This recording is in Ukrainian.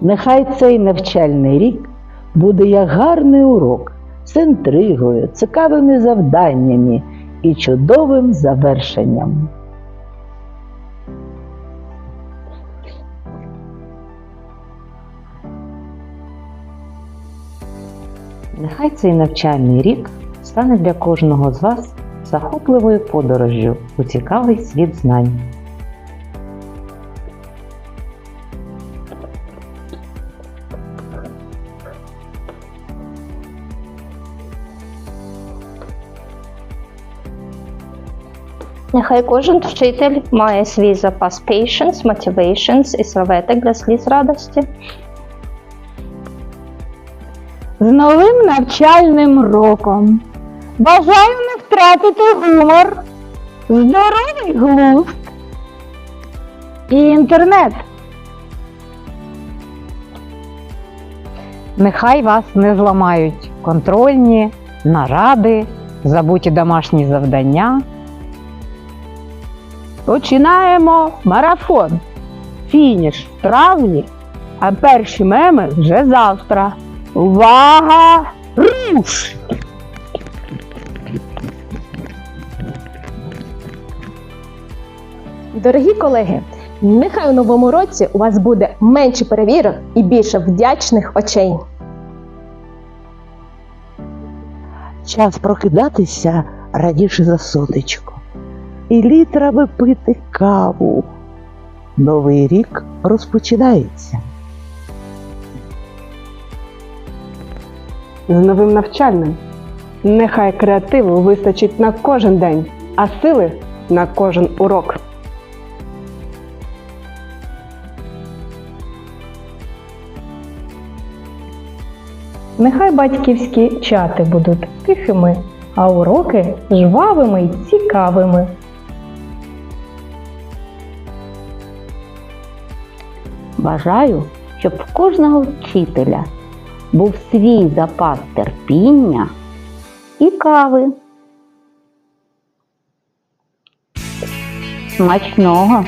Нехай цей навчальний рік буде як гарний урок з інтригою, цікавими завданнями і чудовим завершенням. Нехай цей навчальний рік стане для кожного з вас захопливою подорожжю у цікавий світ знань. Нехай кожен вчитель має свій запас patience, motivations і серветок для сліз радості. з новим навчальним роком. Бажаю не втратити гумор, здоровий глузд і інтернет. Нехай вас не зламають контрольні, наради, забуті домашні завдання. Починаємо марафон. Фініш в травні, а перші меми вже завтра. Увага! Руш! Дорогі колеги, нехай у новому році у вас буде менше перевірок і більше вдячних очей. Час прокидатися раніше за сонечко. І літрами пити каву. Новий рік розпочинається. з новим навчальним. Нехай креативу вистачить на кожен день, а сили на кожен урок. Нехай батьківські чати будуть тихими, а уроки жвавими й цікавими. Бажаю, щоб в кожного вчителя був свій запас терпіння і кави. Смачного!